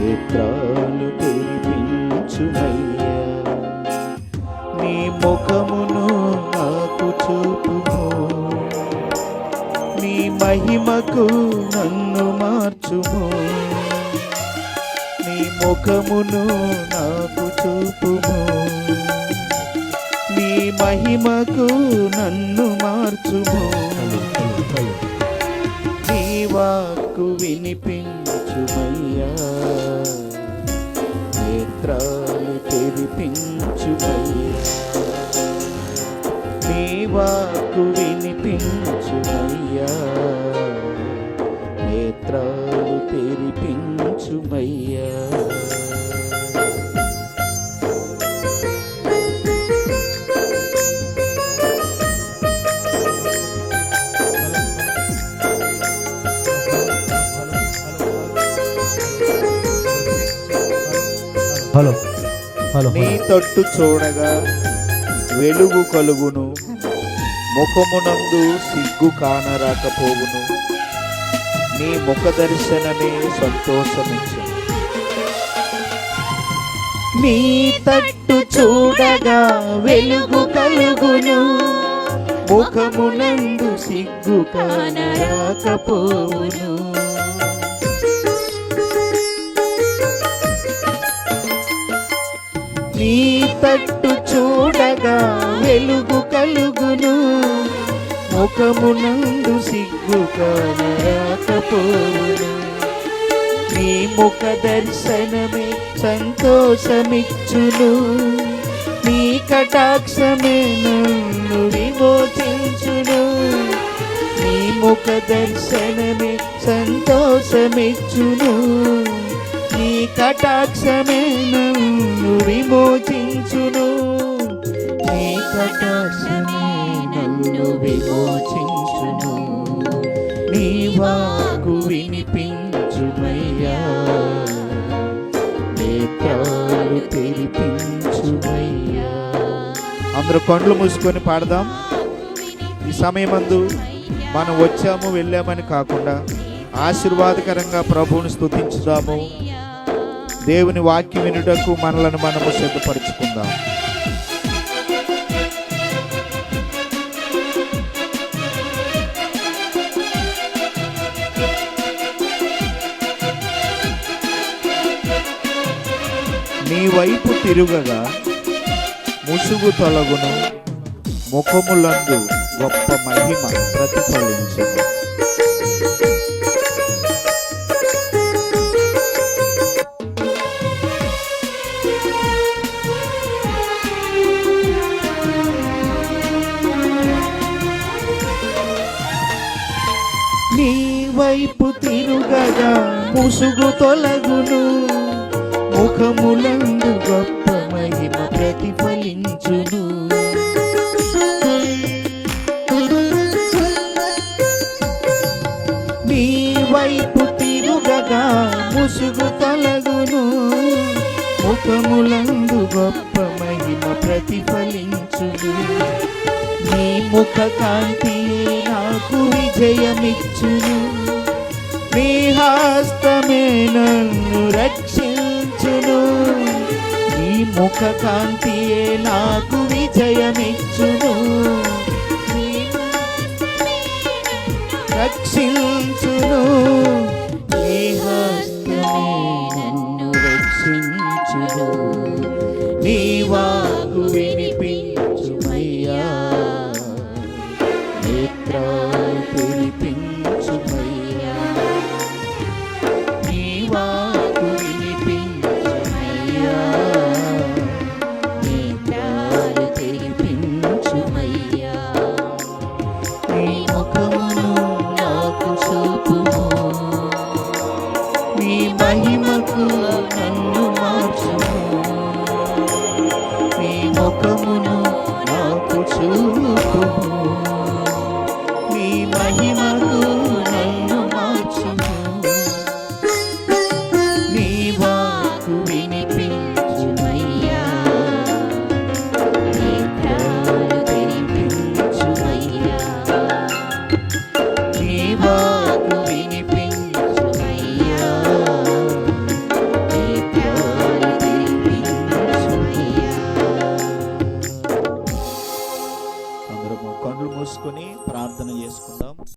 నేత్రాలు తెరిపించుమయ్యా నీ ముఖమును నాకు చూపుము. నీ మహిమకు నన్ను మార్చుము. నీ ముఖమును నాకు చూపుము. నీ మహిమకు నన్ను మార్చుము. నీ నాకు వినిపించుమయ్యా. నేత్రాలు తెరిపించుమయ్యా నీ వాకు వినిపించుమయ్యా. నేత్రాలు తెరిపించుమయ్యా హలో హలో నీ తట్టు చూడగా వెలుగు కలుగును. ముఖమునందు సిగ్గు కానరాకపోవును. నీ ముఖ దర్శనమే సంతోషమిచ్చు నీ తట్టు చూడగా వెలుగు కలుగును. ముఖమునందు సిగ్గు కానరాకపోవును. నీ తట్టు చూడగా వెలుగు కలుగును. ముఖమునందు సిగ్గు కానరాకపోవును నీ ముఖ దర్శనమే సంతోషమిచ్చును. నీ కటాక్షమే నన్ను విమోచించును. నీ ముఖ దర్శనమే సంతోషమిచ్చును. నీ కటాక్షమే నన్ను విమోచించును. నీ కటాక్షమే నన్ను విమోచించును. నీ వాకు వినిపించుమయ్యా. నేత్రాలు తెరిపించుమయ్యా. అందరూ పండ్లు మూసుకొని పాడదాం. ఈ సమయమందు మనం వచ్చాము వెళ్ళామని కాకుండా ఆశీర్వాదకరంగా ప్రభువుని స్థుతించుదాము దేవుని వాక్యం వినుటకు మనలను మనము సిద్ధపరచుకుందాం. నీ వైపు తిరుగగా ముసుగు తొలగును ముఖములందు గొప్ప మహిమ ప్రతిఫలించును. ముసుగు తొలగును. ముఖములందు గొప్ప మహిమ ప్రతిఫలించును. నీ వైపు తిరుగగా ముసుగు తొలగును. ముఖములందు గొప్ప మహిమ ప్రతిఫలించును. నీ ముఖ కాంతి నాకు విజయమిచ్చును. నీ హస్తమే నన్ను రక్షించును. నీ ముఖ కాంతియే నాకు విజయమిచ్చును. రక్షించును. నీ హస్తమే నన్ను రక్షించును. నీ వాగువే లోకమును నాకు చూపు